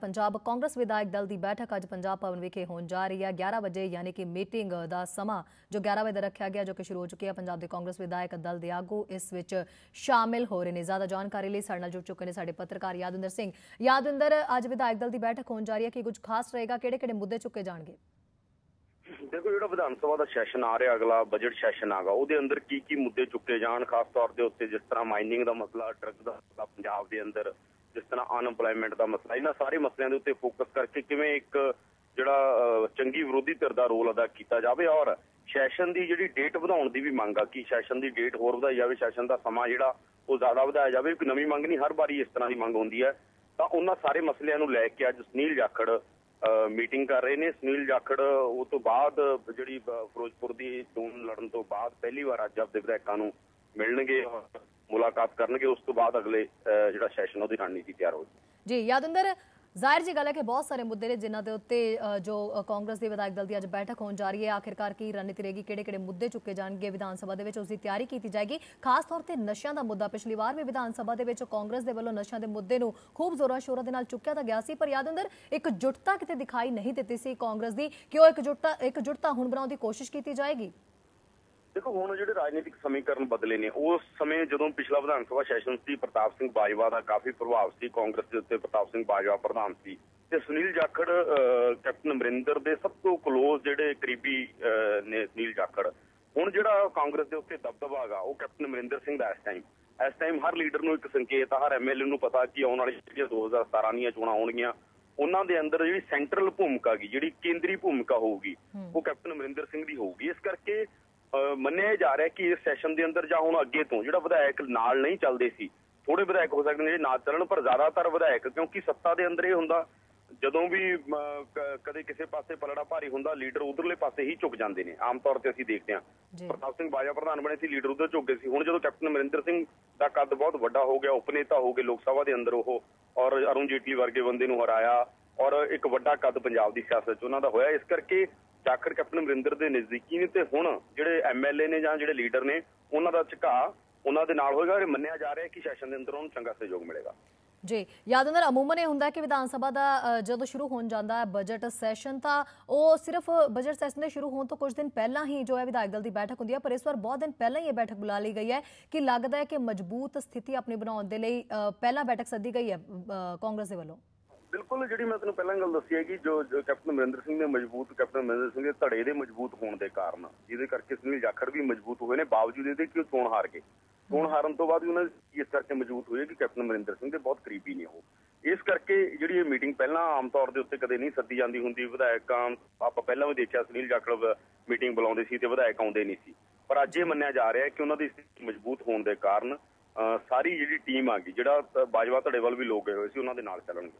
ਪੰਜਾਬ ਕਾਂਗਰਸ ਵਿਧਾਇਕ ਦਲ ਦੀ ਬੈਠਕ ਅੱਜ ਪੰਜਾਬ ਭਵਨ ਵਿਖੇ ਹੋਣ ਜਾ ਰਹੀ ਹੈ। 11 ਵਜੇ ਯਾਨੀ ਕਿ ਮੀਟਿੰਗ ਦਾ ਸਮਾਂ ਜੋ 11 ਵਜੇ ਰੱਖਿਆ ਗਿਆ ਜੋ ਕਿ ਸ਼ੁਰੂ ਹੋ ਚੁੱਕੀ ਹੈ। ਪੰਜਾਬ ਦੇ ਕਾਂਗਰਸ ਵਿਧਾਇਕ ਦਲ ਦੇ ਆਗੂ ਇਸ ਵਿੱਚ ਸ਼ਾਮਿਲ ਹੋ ਰਹੇ ਨੇ। ਜ਼ਿਆਦਾ ਜਾਣਕਾਰੀ ਲਈ ਸਾਡੇ ਨਾਲ ਜੁੜ ਚੁੱਕੇ ਨੇ ਸਾਡੇ ਪੱਤਰਕਾਰ ਯਾਦਵਿੰਦਰ ਸਿੰਘ। ਯਾਦਵਿੰਦਰ, ਅੱਜ ਵਿਧਾਇਕ ਦਲ ਦੀ ਬੈਠਕ ਹੋਣ ਜਾ ਰਹੀ ਹੈ। ਕਿ ਕੁਝ ਖਾਸ ਰਹੇਗਾ? ਕਿਹੜੇ ਕਿਹੜੇ ਮੁੱਦੇ ਚੁੱਕੇ ਜਾਣਗੇ? ਦੇਖੋ, ਜਿਹੜਾ ਵਿਧਾਨ ਸਭਾ ਦਾ ਸੈਸ਼ਨ ਆ ਰਿਹਾ, ਅਗਲਾ ਬਜਟ ਸੈਸ਼ਨ ਆਗਾ, ਉਹਦੇ ਅੰਦਰ ਕੀ ਕੀ ਮੁੱਦੇ ਚੁੱਕੇ ਜਾਣ, ਖਾਸ ਤੌਰ ਦੇ ਉੱਤੇ ਜਿਸ ਤਰ੍ਹਾਂ ਮਾਈਨਿੰਗ ਦਾ ਮਸਲਾ ਡਰੱਗ ਦਾ ਮਸਲਾ, ਪੰਜਾਬ ਦੇ ਅੰਦਰ ਜਿਸ ਤਰ੍ਹਾਂ ਅਨਐਮਪਲੋਇਮੈਂਟ ਦਾ ਮਸਲਾ, ਇਹਨਾਂ ਸਾਰੇ ਮਸਲਿਆਂ ਦੇ ਉੱਤੇ ਫੋਕਸ ਕਰਕੇ ਕਿਵੇਂ ਇੱਕ ਜਿਹੜਾ ਚੰਗੀ ਵਿਰੋਧੀ ਧਿਰ ਦਾ ਰੋਲ ਅਦਾ ਕੀਤਾ ਜਾਵੇ ਔਰ ਸੈਸ਼ਨ ਦੀ ਜਿਹੜੀ ਡੇਟ ਵਧਾਉਣ ਦੀ ਵੀ ਮੰਗ ਆ, ਕਿ ਸੈਸ਼ਨ ਦੀ ਡੇਟ ਹੋਰ ਵਧਾਈ ਜਾਵੇ, ਸੈਸ਼ਨ ਦਾ ਸਮਾਂ ਜਿਹੜਾ ਉਹ ਜ਼ਿਆਦਾ ਵਧਾਇਆ ਜਾਵੇ ਇੱਕ ਨਵੀਂ ਮੰਗ ਨਹੀਂ, ਹਰ ਵਾਰੀ ਇਸ ਤਰ੍ਹਾਂ ਦੀ ਮੰਗ ਹੁੰਦੀ ਹੈ। ਤਾਂ ਉਹਨਾਂ ਸਾਰੇ ਮਸਲਿਆਂ ਨੂੰ ਲੈ ਕੇ ਅੱਜ ਸੁਨੀਲ ਜਾਖੜ ਮੀਟਿੰਗ ਕਰ ਰਹੇ ਨੇ। ਸੁਨੀਲ ਜਾਖੜ, ਉਹ ਤੋਂ ਬਾਅਦ ਜਿਹੜੀ ਫਿਰੋਜ਼ਪੁਰ ਦੀ ਚੋਣ ਲੜਨ ਤੋਂ ਬਾਅਦ ਪਹਿਲੀ ਵਾਰ ਅੱਜ ਆਪਦੇ ਵਿਧਾਇਕਾਂ ਨੂੰ ਮਿਲਣਗੇ ਮੁਲਾਕਾਤ ਕਰਨਗੇ, ਉਸ ਤੋਂ ਬਾਅਦ ਅਗਲੇ ਜਿਹੜਾ ਸੈਸ਼ਨ ਉਹਦੀ ਰਣਨੀਤੀ ਤਿਆਰ ਹੋਵੇਗੀ ਜੀ ਯਾਦਵਿੰਦਰ ਜ਼ਾਹਿਰ ਜੀ ਗੱਲ ਹੈ ਕਿ ਬਹੁਤ ਸਾਰੇ ਮੁੱਦੇ ਨੇ ਜਿਨ੍ਹਾਂ ਦੇ ਉੱਤੇ ਜੋ ਕਾਂਗਰਸ ਦੇ ਵਿਧਾਇਕ ਦਲ ਦੀ ਅੱਜ ਬੈਠਕ ਹੋਣ ਜਾ ਰਹੀ ਹੈ। ਆਖਿਰਕਾਰ ਕੀ ਰਣਨੀਤੀ ਰਹੇਗੀ ਕਿਹੜੇ ਕਿਹੜੇ ਮੁੱਦੇ ਚੁੱਕੇ ਜਾਣਗੇ ਵਿਧਾਨ ਸਭਾ ਦੇ ਵਿੱਚ, ਉਸ ਦੀ ਤਿਆਰੀ ਕੀਤੀ ਜਾਏਗੀ। ਖਾਸ ਤੌਰ ਤੇ ਨਸ਼ਿਆਂ ਦਾ ਮੁੱਦਾ, ਪਿਛਲੀ ਵਾਰ ਵੀ ਵਿਧਾਨ ਸਭਾ ਦੇ ਵਿੱਚ ਕਾਂਗਰਸ ਦੇ ਵੱਲੋਂ ਨਸ਼ਿਆਂ ਦੇ ਮੁੱਦੇ ਨੂੰ ਖੂਬ ਜ਼ੋਰਾਂ ਸ਼ੋਰਾਂ ਦੇ ਨਾਲ ਚੁੱਕਿਆ ਤਾਂ ਗਿਆ ਸੀ, ਪਰ ਯਾਦਵਿੰਦਰ ਇੱਕ ਜੁਟਤਾ ਕਿਤੇ ਦਿਖਾਈ ਨਹੀਂ ਦਿੱਤੀ ਸੀ ਕਾਂਗਰਸ ਦੀ ਕਿ ਉਹ ਇੱਕ ਜੁਟਤਾ ਇੱਕ ਜੁਟਤਾ ਹੁਣ ਬਣਾਉਣ ਦੀ ਕੋਸ਼ਿਸ਼ ਕੀਤੀ ਜਾਏਗੀ। ਦੇਖੋ ਹੁਣ ਜਿਹੜੇ ਰਾਜਨੀਤਿਕ ਸਮੀਕਰਨ ਬਦਲੇ ਨੇ ਉਸ ਸਮੇਂ ਜਦੋਂ ਪਿਛਲਾ ਵਿਧਾਨ ਸਭਾ ਸੈਸ਼ਨ ਸੀ ਪ੍ਰਤਾਪ ਸਿੰਘ ਬਾਜਵਾ ਦਾ ਕਾਫੀ ਪ੍ਰਭਾਵ ਸੀ ਕਾਂਗਰਸ ਦੇ ਉੱਤੇ ਪ੍ਰਤਾਪ ਸਿੰਘ ਬਾਜਵਾ ਪ੍ਰਧਾਨ ਸੀ ਤੇ ਸੁਨੀਲ ਜਾਖੜ ਕੈਪਟਨ ਅਮਰਿੰਦਰ ਦੇ ਸਭ ਤੋਂ ਕਲੋਜ਼ ਜਿਹੜੇ ਕਰੀਬੀ ਨੇ ਸੁਨੀਲ ਜਾਖੜ ਹੁਣ ਜਿਹੜਾ ਕਾਂਗਰਸ ਦੇ ਉੱਤੇ ਦਬਦਬਾ ਹੈਗਾ ਉਹ ਕੈਪਟਨ ਅਮਰਿੰਦਰ ਸਿੰਘ ਦਾ ਇਸ ਟਾਈਮ ਇਸ ਟਾਈਮ ਹਰ ਲੀਡਰ ਨੂੰ ਇੱਕ ਸੰਕੇਤ ਆ ਹਰ ਐਮਐਲਏ ਨੂੰ ਪਤਾ ਕਿ ਆਉਣ ਵਾਲੀ ਜਿਹੜੀਆਂ 2017 ਦੀਆਂ ਚੋਣਾਂ ਆਉਣਗੀਆਂ ਉਹਨਾਂ ਦੇ ਅੰਦਰ ਜਿਹੜੀ ਸੈਂਟਰਲ ਭੂਮਿਕਾ ਗੀ ਜਿਹੜੀ ਕੇਂਦਰੀ ਭੂਮਿਕਾ ਹੋਊਗੀ ਉਹ ਕੈਪਟਨ ਅਮਰਿੰਦਰ ਸਿੰਘ ਦੀ ਹੋਊਗੀ। ਇਸ ਕਰਕੇ ਮੰਨਿਆ ਜਾ ਰਿਹਾ ਕਿ ਇਸ ਸੈਸ਼ਨ ਦੇ ਅੰਦਰ ਜਾਂ ਹੁਣ ਅੱਗੇ ਤੋਂ ਜਿਹੜਾ ਵਿਧਾਇਕ ਨਾਲ ਨਹੀਂ ਚੱਲਦੇ ਸੀ ਥੋੜੇ ਵਿਧਾਇਕ ਹੋ ਸਕਦੇ ਨੇ ਜਿਹੜੇ ਨਾਲ ਚੱਲਣ ਪਰ ਜ਼ਿਆਦਾਤਰ ਵਿਧਾਇਕ ਕਿਉਂਕਿ ਸੱਤਾ ਦੇ ਅੰਦਰ ਇਹ ਹੁੰਦਾ ਜਦੋਂ ਵੀ ਕਦੇ ਕਿਸੇ ਪਾਸੇ ਪਲੜਾ ਭਾਰੀ ਹੁੰਦਾ ਲੀਡਰ ਉਧਰਲੇ ਪਾਸੇ ਹੀ ਝੁਕ ਜਾਂਦੇ ਨੇ ਆਮ ਤੌਰ ਤੇ ਅਸੀਂ ਦੇਖਦੇ ਹਾਂ। ਪ੍ਰਤਾਪ ਸਿੰਘ ਬਾਜਵਾ ਪ੍ਰਧਾਨ ਬਣੇ ਸੀ ਲੀਡਰ ਉਧਰ ਝੁਕ ਗਏ ਸੀ। ਹੁਣ ਜਦੋਂ ਕੈਪਟਨ ਅਮਰਿੰਦਰ ਸਿੰਘ ਦਾ ਕੱਦ ਬਹੁਤ ਵੱਡਾ ਹੋ ਗਿਆ ਉਪਨੇਤਾ ਹੋ ਗਏ ਲੋਕ ਸਭਾ ਦੇ ਅੰਦਰ ਉਹ ਔਰ ਅਰੁਣ ਜੇਟਲੀ ਵਰਗੇ ਬੰਦੇ ਨੂੰ ਹਰਾਇਆ ਔਰ ਇੱਕ ਵੱਡਾ ਕੱਦ ਪੰਜਾਬ ਦੀ ਸਿਆਸਤ 'ਚ ਉਹਨਾਂ ਦਾ ਹੋਇਆ। ਇਸ ਕਰਕੇ ਜਾਖੜ ਕੈਪਟਨ ਅਮਰਿੰਦਰ ਦੇ ਨਜ਼ਦੀਕੀ ਨੇ ਤੇ ਹੁਣ ਜਿਹੜੇ ਐਮਐਲਏ ਨੇ ਜਾਂ ਜਿਹੜੇ ਲੀਡਰ ਨੇ ਉਹਨਾਂ ਦਾ ਝੁਕਾਅ ਉਹਨਾਂ ਦੇ ਨਾਲ ਹੋਏਗਾ ਇਹ ਮੰਨਿਆ ਜਾ ਰਿਹਾ ਕਿ ਸੈਸ਼ਨ ਦੇ ਅੰਦਰ ਉਹਨੂੰ ਚੰਗਾ ਸਹਿਯੋਗ ਮਿਲੇਗਾ। ਜੀ ਯਾਦਵਿੰਦਰ ਅਮੂਮਨ ਇਹ ਹੁੰਦਾ ਕਿ ਵਿਧਾਨ ਸਭਾ ਦਾ ਜਦੋਂ ਸ਼ੁਰੂ ਹੋਣ ਜਾਂਦਾ ਹੈ ਬਜਟ ਸੈਸ਼ਨ ਤਾਂ ਉਹ ਸਿਰਫ ਬਜਟ ਸੈਸ਼ਨ ਦੇ ਸ਼ੁਰੂ ਹੋਣ ਤੋਂ ਕੁਝ ਦਿਨ ਪਹਿਲਾਂ ਹੀ ਜੋ ਹੈ ਵਿਧਾਇਕ ਦਲ ਦੀ ਬੈਠਕ ਹੁੰਦੀ ਹੈ ਪਰ ਇਸ ਵਾਰ ਬਹੁਤ ਦਿਨ ਪਹਿਲਾਂ ਹੀ ਇਹ ਬੈਠਕ ਬੁਲਾ ਲਈ ਗਈ ਹੈ ਕਿ ਲੱਗਦਾ ਹੈ ਕਿ ਮਜ਼ਬੂਤ ਸਥਿਤੀ ਆਪਣੀ ਬਣਾਉਣ ਦੇ ਲਈ ਅ, ਪਹਿਲਾਂ ਬੈਠਕ ਸੱਦੀ ਗਈ ਹੈ ਕਾਂਗਰਸ ਦੇ ਵੱਲੋਂ। ਬਿਲਕੁਲ ਜਿਹੜੀ ਮੈਂ ਤੁਹਾਨੂੰ ਪਹਿਲਾਂ ਗੱਲ ਦੱਸੀ ਹੈ ਕਿ ਜੋ ਕੈਪਟਨ ਅਮਰਿੰਦਰ ਸਿੰਘ ਦੇ ਮਜ਼ਬੂਤ ਕੈਪਟਨ ਅਮਰਿੰਦਰ ਸਿੰਘ ਦੇ ਧੜੇ ਦੇ ਮਜ਼ਬੂਤ ਹੋਣ ਦੇ ਕਾਰਨ ਜਿਹਦੇ ਕਰਕੇ ਸੁਨੀਲ ਜਾਖੜ ਵੀ ਮਜ਼ਬੂਤ ਹੋਏ ਨੇ ਬਾਵਜੂਦ ਇਹਦੇ ਕਿ ਉਹ ਚੋਣ ਹਾਰ ਗਏ। ਚੋਣ ਹਾਰਨ ਤੋਂ ਬਾਅਦ ਵੀ ਉਹਨਾਂ ਦੀ ਇਸ ਕਰਕੇ ਮਜ਼ਬੂਤ ਹੋਏ ਕਿ ਕੈਪਟਨ ਅਮਰਿੰਦਰ ਸਿੰਘ ਦੇ ਬਹੁਤ ਕਰੀਬੀ ਨੇ ਉਹ। ਇਸ ਕਰਕੇ ਜਿਹੜੀ ਇਹ ਮੀਟਿੰਗ ਪਹਿਲਾਂ ਆਮ ਤੌਰ ਦੇ ਉੱਤੇ ਕਦੇ ਨਹੀਂ ਸੱਦੀ ਜਾਂਦੀ ਹੁੰਦੀ ਵਿਧਾਇਕਾਂ ਆਪਾਂ ਪਹਿਲਾਂ ਵੀ ਦੇਖਿਆ ਸੁਨੀਲ ਜਾਖੜ ਮੀਟਿੰਗ ਬੁਲਾਉਂਦੇ ਸੀ ਤੇ ਵਿਧਾਇਕ ਆਉਂਦੇ ਨਹੀਂ ਸੀ। ਪਰ ਅੱਜ ਇਹ ਮੰਨਿਆ ਜਾ ਰਿਹਾ ਹੈ ਕਿ ਉਹਨਾਂ ਦੀ ਸਥਿਤੀ ਮਜ਼ਬੂਤ ਹੋਣ ਦੇ ਕਾਰਨ ਅਹ, ਸਾਰੀ ਜਿਹੜੀ ਟੀਮ ਆ ਗਈ ਜਿਹੜਾ ਬਾਜਵਾ ਧੜੇ ਵੱਲ ਵੀ ਲੋਕ ਗਏ ਹੋਏ ਸੀ ਉਹਨਾਂ ਦੇ ਨਾਲ ਚੱਲਣਗੇ।